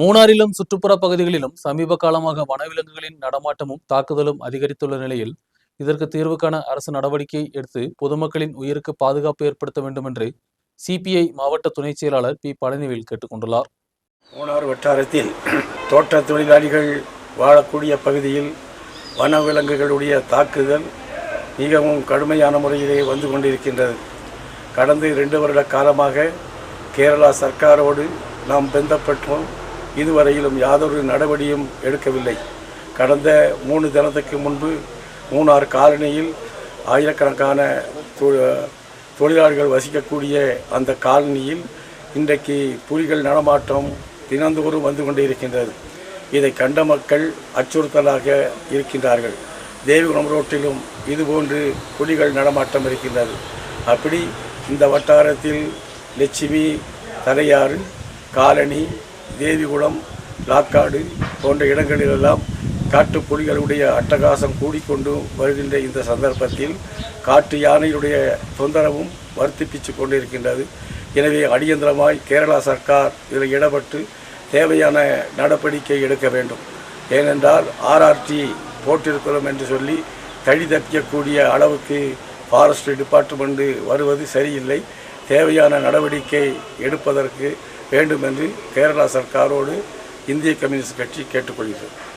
மூணாறிலும் சுற்றுப்புற பகுதிகளிலும் சமீப காலமாக வனவிலங்குகளின் நடமாட்டமும் தாக்குதலும் அதிகரித்துள்ள நிலையில் இதற்கு தீர்வு காண அரசு நடவடிக்கை எடுத்து பொதுமக்களின் உயிருக்கு பாதுகாப்பு ஏற்படுத்த வேண்டும் என்று சிபிஐ மாவட்ட துணை செயலாளர் பி. பழனிவேல் கேட்டுக்கொண்டுள்ளார் மூணார் வட்டாரத்தில் தோட்ட தொழிலாளிகள் வாழக்கூடிய பகுதியில் வனவிலங்குகளுடைய தாக்குதல் மிகவும் கடுமையான முறையிலே வந்து கொண்டிருக்கின்றது. கடந்த இரண்டு வருட காலமாக கேரளா சர்க்காரோடு நாம் பெந்தப்பட்டோம். இதுவரையிலும் யாதொரு நடவடியும் எடுக்கவில்லை. கடந்த மூணு தினத்துக்கு முன்பு மூணார் காலனியில் ஆயிரக்கணக்கான தொ- தொழிலாளர்கள் வசிக்கக்கூடிய அந்த காலனியில் இன்றைக்கு புலிகள் நடமாட்டம் தினந்தோறும் வந்து கொண்டே இருக்கின்றது இதை கண்ட மக்கள் அச்சுறுத்தலாக இருக்கின்றார்கள். தேவிகுளம் ரோட்டிலும் இதுபோன்று புலிகள் நடமாட்டம் இருக்கின்றது. அப்படி இந்த வட்டாரத்தில் லட்சுமி தலையாறு காலனி தேவிகுளம் லாக்காடு போன்ற இடங்களிலெல்லாம் காட்டு புலிகளுடைய அட்டகாசம் கூடிக்கொண்டு வருகின்ற இந்த சந்தர்ப்பத்தில் காட்டு யானையுடைய தொந்தரவும் வர்த்திப்பிச்சு கொண்டிருக்கின்றது. எனவே அடியந்திரமாய் கேரளா சர்க்கார் இதில் இடப்பட்டு தேவையான நடவடிக்கை எடுக்க வேண்டும். ஏனென்றால் ஆர்ஆர்டி போட்டிருக்கிறோம் என்று சொல்லி தழி தப்பிக்கக்கூடிய அளவுக்கு ஃபாரஸ்ட் டிபார்ட்மெண்ட் வருவது சரியில்லை. தேவையான நடவடிக்கை எடுப்பதற்கு வேண்டும் என்று கேரளா சர்க்காரோடு இந்திய கம்யூனிஸ்ட் கட்சி கேட்டுக்கொள்கிறது.